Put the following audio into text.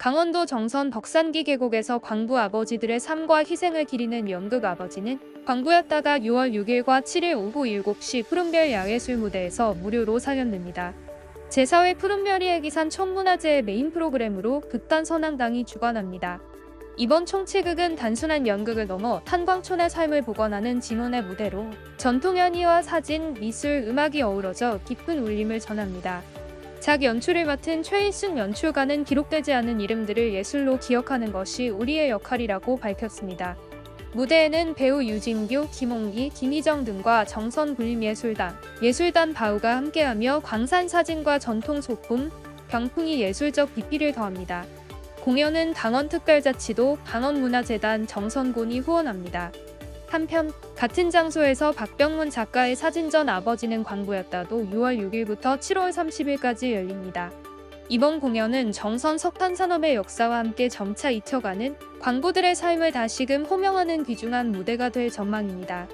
강원도 정선 덕산기 계곡에서 광부 아버지들의 삶과 희생을 기리는 연극 아버지는 광부였다가 6월 6일과 7일 오후 7시 푸른별 야외술 무대에서 무료로 상연됩니다. 제4회 푸른별이 애기산 천문화제의 메인 프로그램으로 극단 선앙당이 주관합니다. 이번 총치극은 단순한 연극을 넘어 탄광촌의 삶을 복원하는 진원의 무대로 전통 연희와 사진, 미술, 음악이 어우러져 깊은 울림을 전합니다. 작 연출을 맡은 최일순 연출가는 기록되지 않은 이름들을 예술로 기억하는 것이 우리의 역할이라고 밝혔습니다. 무대에는 배우 유진규, 김홍기, 김희정 등과 정선 불림예술단, 예술단 바우가 함께하며 광산 사진과 전통 소품, 병풍이 예술적 비피를 더합니다. 공연은 강원특별자치도, 강원문화재단, 정선군이 후원합니다. 한편 같은 장소에서 박병문 작가의 사진전 아버지는 광부였다도 6월 6일부터 7월 30일까지 열립니다. 이번 공연은 정선 석탄 산업의 역사와 함께 점차 잊혀가는 광부들의 삶을 다시금 호명하는 귀중한 무대가 될 전망입니다.